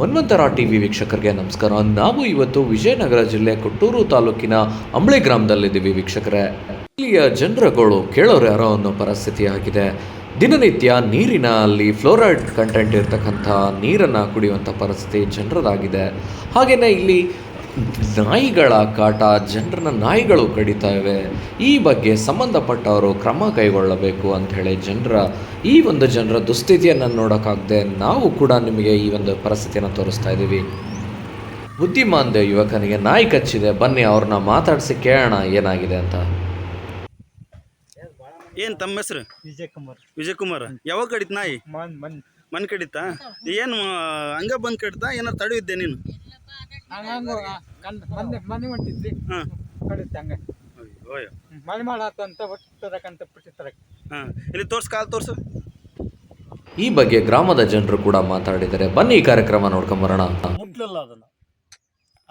ಮನ್ವಂತರ TV ವೀಕ್ಷಕರಿಗೆ ನಮಸ್ಕಾರ. ನಾವು ಇವತ್ತು ವಿಜಯನಗರ ಜಿಲ್ಲೆ ಕೊಟ್ಟೂರು ತಾಲೂಕಿನ ಅಂಬಳೆ ಗ್ರಾಮದಲ್ಲಿದ್ದೀವಿ ವೀಕ್ಷಕರೇ. ಇಲ್ಲಿಯ ಜನರುಗಳು ಕೇಳೋರು ಯಾರೋ ಅನ್ನೋ ಪರಿಸ್ಥಿತಿ ಆಗಿದೆ. ದಿನನಿತ್ಯ ನೀರಿನಲ್ಲಿ ಫ್ಲೋರೈಡ್ ಕಂಟೆಂಟ್ ಇರತಕ್ಕಂಥ ನೀರನ್ನು ಕುಡಿಯುವಂಥ ಪರಿಸ್ಥಿತಿ ಜನರದಾಗಿದೆ. ಹಾಗೆಯೇ ಇಲ್ಲಿ ನಾಯಿಗಳ ಕಾಟ ಜನರನ್ನ ನಾಯಿಗಳು ಕಡಿತಾ ಇವೆ. ಈ ಬಗ್ಗೆ ಸಂಬಂಧಪಟ್ಟವರು ಕ್ರಮ ಕೈಗೊಳ್ಳಬೇಕು ಅಂತ ಹೇಳಿ ಜನರ ಈ ಒಂದು ಜನರ ದುಸ್ಥಿತಿಯನ್ನು ನೋಡೋಕ್ಕಾಗದೆ ನಾವು ಕೂಡ ನಿಮಗೆ ಈ ಒಂದು ಪರಿಸ್ಥಿತಿಯನ್ನು ತೋರಿಸ್ತಾ ಇದ್ದೀವಿ. ಬುದ್ಧಿಮಾಂದ ಯುವಕನಿಗೆ ನಾಯಿ ಕಚ್ಚಿದೆ. ಬನ್ನಿ ಅವ್ರನ್ನ ಮಾತಾಡಿಸಿ ಕೇಳೋಣ ಏನಾಗಿದೆ ಅಂತ. ಏನ್ ತಮ್ಮ ಹೆಸರು? ವಿಜಯ್ ಕುಮಾರ್ ವಿಜಯ್ ಕುಮಾರ್ ಯಾವಾಗ ಕಡಿತ ನಾಯಿ? ಮನ್ ಮನ್ ಮನ್ ಕಡಿತಾ? ಏನು ಹಂಗ ಬಂದ್ ಕಡಿತಾ? ಏನಾರು ತಡೆಯಿದ್ದೆ ನೀನು? ಮೊನ್ನೆ ಮನೆ ಹೊಂಟಿದ್ವಿ. ಹಾ ಕಡಿತೆ ಹಂಗ. ಅಯ್ಯೋ ಮನೆ ಮಾಡತ್ತಂತ ಒಟ್ಟದಕ್ಕಂತ ಬಿಟ್ಟಿರ್ತಾರೆ ಹಾಂ ಇಲ್ಲಿ ತೋರ್ಸು ಕಾಲು ತೋರ್ಸು. ಈ ಬಗ್ಗೆ ಗ್ರಾಮದ ಜನರು ಕೂಡ ಮಾತಾಡಿದರೆ ಬನ್ನಿ ಈ ಕಾರ್ಯಕ್ರಮ ನೋಡ್ಕೊಂಬರೋಣ ಮುಟ್ಲಲ್ಲ ಅದನ್ನ.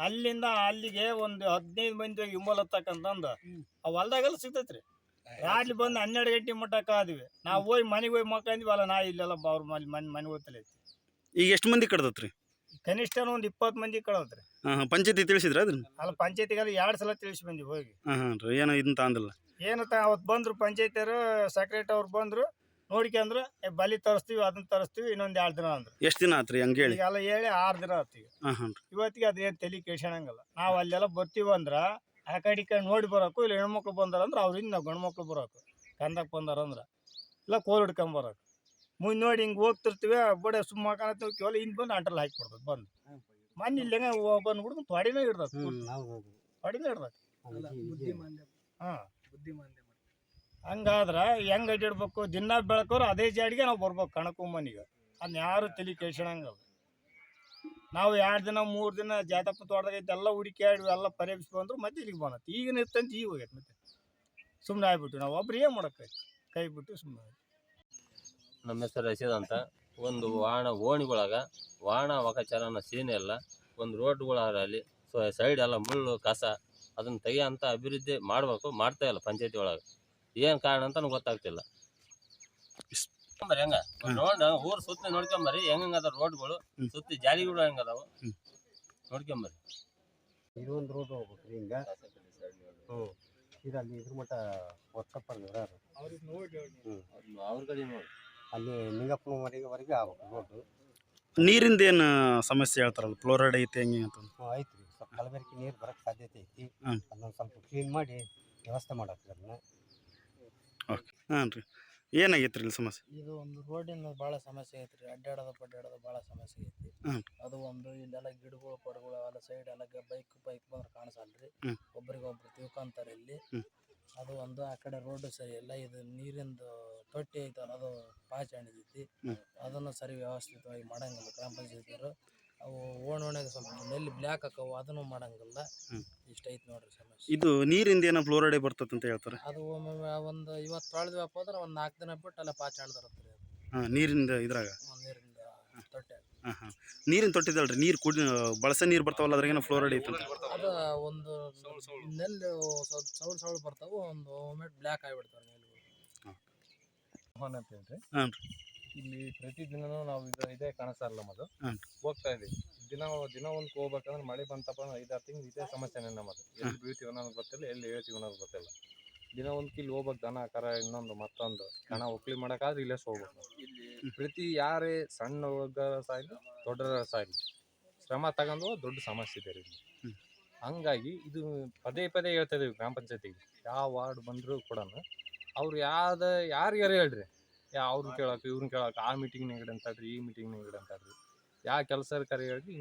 ಅಲ್ಲಿಂದ ಅಲ್ಲಿಗೆ ಒಂದು ಹದಿನೈದು ಮಂದಿ ಹಿಮ್ಮಲ್ ಹತ್ತಕ್ಕಂತಂದು ಆ ಹೊಲ್ದಾಗೆಲ್ಲ ಸಿಗ್ತೈತ್ರಿ. ರಾತ್ರಿ ಬಂದು ಹನ್ನೆರಡು ಗಂಟೆ ಮಟ್ಟ ಕಾದ್ವಿ ನಾವು ಹೋಗಿ ಮನೆಗೆ ಹೋಗಿ ಮಕ್ಕಂದ್ವಿ ಅಲ್ಲ ನಾ ಇಲ್ಲೆಲ್ಲ ಅವ್ರ ಮನೆ ಮನೆ ಮನೆ ಹೋಗ್ತಲೇ ಈಗ ಎಷ್ಟು ಮಂದಿ ಕಡ್ದತ್ರಿ ಕನಿಷ್ಠ ಒಂದು ಇಪ್ಪತ್ತು ಮಂದಿ ಕಳತ್ರಿ ಹಾಂ ಪಂಚಾಯತಿ ತಿಳಿಸಿದ್ರ ಅದನ್ನ? ಅಲ್ಲಿ ಪಂಚಾಯತಿಗೆಲ್ಲ ಎರಡು ಸಲ ತಿಳಿಸಿ ಬಂದ್ವಿ ಹೋಗಿ. ಏನು ಹಾ ರೀ ಏನೋ ಇದನ್ನ ತಂದಿಲ್ಲ. ಏನಂತ ಅವತ್ತು ಬಂದ್ರು ಪಂಚಾಯತಿಯರು ಸೆಕ್ರೆಟರಿ ಅವ್ರು ಬಂದ್ರು ನೋಡ್ಕೊಂಡ್ರು ಏ ಬಲಿ ತರಿಸ್ತೀವಿ ಅದನ್ನ ತರಿಸ್ತೀವಿ ಇನ್ನೊಂದು ಎರಡು ದಿನ ಅಂದ್ರೆ. ಎಷ್ಟು ದಿನ ಆತ್ರಿ ಹಂಗೆ ಹೇಳಿ? ಈಗೆಲ್ಲ ಹೇಳಿ ಆರು ದಿನ ಆತೀವಿ ಈಗ. ಹಾ ಹಾ ರೀ. ಇವತ್ತಿಗೆ ಅದೇನು ತಲೆ ಕೇಳ್ಸಣಂಗಲ್ಲ ನಾವು ಅಲ್ಲೆಲ್ಲ ಬರ್ತೀವಿ ಅಂದ್ರ ಆ ಕಡೆ ಈ ಕಡೆ ನೋಡಿ ಬರೋಕು ಇಲ್ಲ ಹೆಣ್ಮಕ್ಳು ಬಂದಾರ ಅಂದ್ರೆ ಅವ್ರಿಂದ ನಾವು ಗಂಡ್ಮಕ್ಳು ಬರೋಕು ಕಂದಕ್ಕೆ ಬಂದಾರ ಅಂದ್ರೆ ಇಲ್ಲ ಕೋಲ್ ಹಿಡ್ಕೊಂಬರೋಕು ಮುಂದೆ ನೋಡಿ ಹಿಂಗೆ ಹೋಗ್ತಿರ್ತೀವಿ ಬಡೆ ಸುಮ್ಮ ಕಾಣತ್ತೀವಿ ಕೇವಲ ಹಿಂದೆ ಬಂದು ಅಂಟ್ರಲ್ಲಿ ಹಾಕಿ ಕೊಡ್ತದೆ ಬಂದು ಮನೆ ಇಲ್ಲೇ ಬಂದ್ಬಿಡ್ದು ತೊಡಿನೇ ಹಿಡ್ದತ್ ತೊಡಿನೇ ಹಿಡ್ದತ್ ಹಾಂ. ಹಂಗಾದ್ರೆ ಹೆಂಗ್ ಅಡ್ಡಿಡ್ಬೇಕು ದಿನ ಬೆಳಕೋರು ಅದೇ ಜಾಡಿಗೆ ನಾವು ಬರ್ಬೇಕು ಕಣಕು ಮನೆಗೆ ಅದನ್ನ ಯಾರು ತಲೆ ಕೇಳ್ಸಣಂಗಲ್ಲ ನಾವು ಎರಡು ದಿನ ಮೂರು ದಿನ ಜಾತಪ್ಪ ತೋಟದಾಗ ಎಲ್ಲ ಹುಡುಕ್ಯಾಡಿ ಎಲ್ಲ ಪರೀಕ್ಷೆ ಬಂದ್ರು ಮತ್ತೆ ಇಲ್ಲಿಗೆ ಬಂದತ್ತೆ ಈಗ ನಿರ್ತಂತ ಈಗ ಹೋಗೈತೆ ಮತ್ತೆ. ಸುಮ್ಮನೆ ಆಗ್ಬಿಟ್ಟು ನಾವು. ಒಬ್ರು ಏನು ಮಾಡೋಕ್ಕೆ ಕೈ ಬಿಟ್ಟು ಸುಮ್ಮನೆ ನಮ್ಮ ಹೆಸರು ರಶೀದ್ ಅಂತ. ಒಂದು ವಾಹನ ಓಣಿಗೊಳಗ ವಾಹನ ವಕಚರನ ಸೀನೆ ಎಲ್ಲ ಒಂದು ರೋಡ್ಗಳಲ್ಲಿ ಸೈಡ್ ಎಲ್ಲ ಮುಳ್ಳು ಕಸ ಅದನ್ನು ತೆಗಿಯೋಂಥ ಅಭಿವೃದ್ಧಿ ಮಾಡಬೇಕು ಮಾಡ್ತಾ ಇಲ್ಲ ಪಂಚಾಯತಿ ಒಳಗೆ. ಏನು ಕಾರಣ ಅಂತ ನನಗೆ ಗೊತ್ತಾಗ್ತಿಲ್ಲ. ಬರ್ರಿ ಹೆಂಗ ರೋಡ್ ಊರು ಸುತ್ತ ನೋಡ್ಕೊಂಬರಿ ಹೆಂಗ ಅದ ರೋಡ್ಗಳು. ಸುತ್ತಿ ಜಾಲಿಗಳು ಹೆಂಗದಾವು? ನೋಡ್ಕೊಂಬರಿ. ಇದೊಂದು ರೋಡ್ ಹೋಗ್ಬೇಕು ಹಿಂಗ. ಹ್ಞೂ ಇದರಲ್ಲಿ ಇದ್ರ ಮಟ್ಟ ವಾಟ್ಸಪ್ ಇರೋರು ಅವ್ರ ಕಡೆ ನೋಡಿ. ಅಲ್ಲಿ ನಿಂಗಪ್ಪನ ಮನೆವರೆಗೆ ಆಗ್ಬೇಕು ರೋಡು. ನೀರಿಂದ ಏನು ಸಮಸ್ಯೆ ಹೇಳ್ತಾರಲ್ಲ? ಫ್ಲೋರೈಡ್ ಐತೆ ಹೆಂಗೆ ಅಂತ ಐತೆ ರೀ ಸ್ವಲ್ಪ ಕಲಬೆರಕೆ ನೀರು ಬರಕ್ಕೆ ಸಾಧ್ಯತೆ ಐತಿ. ಹ್ಮ್. ಅದನ್ನ ಸ್ವಲ್ಪ ಕ್ಲೀನ್ ಮಾಡಿ ವ್ಯವಸ್ಥೆ ಮಾಡಕ್ಕೆ ಅದನ್ನ. ಹಾಂ ರೀ. ಏನಾಗೈತ್ರಿ ಇಲ್ಲಿ ಸಮಸ್ಯೆ? ಇದು ಒಂದು ರೋಡಿನ ಭಾಳ ಸಮಸ್ಯೆ ಐತ್ರಿ. ಅಡ್ಡಾಡೋದು ಪಡ್ಡಾಡೋದು ಭಾಳ ಸಮಸ್ಯೆ ಐತಿ ಹ್ಮ್. ಅದು ಒಂದು ಇಲ್ಲೆಲ್ಲ ಗಿಡಗಳು ಪಡಗಳು ಎಲ್ಲ ಸೈಡ್ ಎಲ್ಲ ಬೈಕ್ ಬೈಕ್ ಬಂದ್ರೆ ಕಾಣಿಸಲ್ರಿ. ಹ್ಮ್. ಒಬ್ರಿಗೊಬ್ರು ತಿಳ್ಕೊಂತಾರೆ ಇಲ್ಲಿ. ಹ್ಮ್. ಅದು ಒಂದು ಆ ಕಡೆ ರೋಡ್ ಸರಿ ಇಲ್ಲ ಇದು ನೀರಿಂದು ತೊಟ್ಟಿ ಐತಲ್ಲ ಅದು ಪಾಚಿ ಹಣಿದೈತಿ. ಅದನ್ನು ಸರಿ ವ್ಯವಸ್ಥಿತವಾಗಿ ಮಾಡಂಗಿಲ್ಲ ಗ್ರಾಮ ಪಂಚಾಯತಿಯವರು. ಅವು ಓಣ ಓಣ್ಯಾಗ ಸ್ವಲ್ಪ ನೆಲ್ಲಿ ಬ್ಲ್ಯಾಕ್ ಹಾಕವು ಅದನ್ನು ಮಾಡಂಗಿಲ್ಲ. ಇಷ್ಟ ಐತಿ ನೋಡ್ರಿ ಸಮಸ್ಯೆ. ಇದು ನೀರಿಂದ ಏನೋ ಫ್ಲೋರೈಡ್ ಬರ್ತದೆ ಅಂತ ಹೇಳ್ತಾರೆ. ಅದು ಒಮ್ಮೊಮ್ಮೆ ಒಂದು ಇವತ್ತು ತೊಳೆದ್ವಪ್ಪ ಅಂದ್ರೆ ಒಂದು ನಾಲ್ಕು ದಿನ ಬಿಟ್ಟು ಅಲ್ಲ ಪಾಚಿ ಹಣ್ದಿರುತ್ತೆ ಅದು. ಹಾಂ ನೀರಿಂದ ಇದ್ರಾಗ? ನೀರಿಂದ ತೊಟ್ಟೆ ಹಾಂ ಹಾಂ. ನೀರಿನ ತೊಟ್ಟಿದಲ್ರಿ ನೀರು ಕುಡಿ ಬಳಸ ನೀರು ಬರ್ತಾವಲ್ಲ ಅದ್ರಾಗೇನೋ ಫ್ಲೋರೈಡ್ ಐತೆ ಅದು ಒಂದು ನೆಲ್ಲು ಸ್ವಲ್ಪ ಸೌಳು ಸೌಳು ಬರ್ತಾವೆ ಒಂದು ಒಮ್ಮೆ ಬ್ಲ್ಯಾಕ್ ಆಗಿಬಿಡ್ತಾವೆ ನೆಲ್ಲು. ಮೋಹನ್ ಅಂತ ಹೇಳ್ರಿ. ಹಾಂ ರೀ. ಇಲ್ಲಿ ಪ್ರತಿದಿನನೂ ನಾವು ಇದು ಇದೇ ಕಾಣಿಸ್ತಾ ಇಲ್ಲ ನಮ್ಮದು. ಹೋಗ್ತಾ ಇದೀವಿ. ದಿನ ದಿನ ಒಂದು ಹೋಗ್ಬೇಕಂದ್ರೆ ಮಳೆ ಬಂತಪ್ಪ ಅಂದ್ರೆ ಐದಾರು ತಿಂಗಳು ಇದೇ ಸಮಸ್ಯೆನೇ ನಮ್ಮದು. ಎಲ್ಲಿ ಬೀಳ್ತೀವಿ ಅನ್ನೋದು ಗೊತ್ತಿಲ್ಲ ಎಲ್ಲಿ ಹೇಳ್ತೀವಿ ಅನ್ನೋದು ಗೊತ್ತಿಲ್ಲ. ದಿನ ಒಂದು ಕಿಲ್ ಹೋಗ್ಬೇಕು ದನ ಕರ ಇನ್ನೊಂದು ಮತ್ತೊಂದು. ಹಣ ಒಕ್ಲಿ ಮಾಡೋಕ್ಕಾದ್ರೆ ಇಲ್ಲೇ ಹೋಗ್ಬೇಕು. ಪ್ರತಿ ಯಾರೇ ಸಣ್ಣ ಹುಡುಗರ ಸಾಯ್ಲಿ ದೊಡ್ಡರ ಸಾಯ್ಲಿ ಶ್ರಮ ತಗೊಂಡು ದೊಡ್ಡ ಸಮಸ್ಯೆ ಇದೆ ರೀ. ಹಂಗಾಗಿ ಇದು ಪದೇ ಪದೇ ಹೇಳ್ತಾ ಇದೀವಿ ಗ್ರಾಮ ಪಂಚಾಯತಿಗೆ. ಯಾವ ವಾರ್ಡ್ ಬಂದರೂ ಕೂಡ ಅವ್ರು ಯಾವ್ದ ಯಾರು ಹೇಳ್ರಿ? ಯಾ ಅವ್ರನ್ನ ಕೇಳಕ್ಕೆ ಇವ್ರನ್ನ ಕೇಳಕ್ಕೆ ಆ ಮೀಟಿಂಗ್ನಾಗ ಅಂತಾರ್ರಿ ಈ ಮೀಟಿಂಗ್ ಮೀಟಿಂಗ್ನಾಗ ಅಂತಾರ್ರಿ ಯಾವ ಕೆಲಸ ಕರೆ ಹೇಳ್ರಿ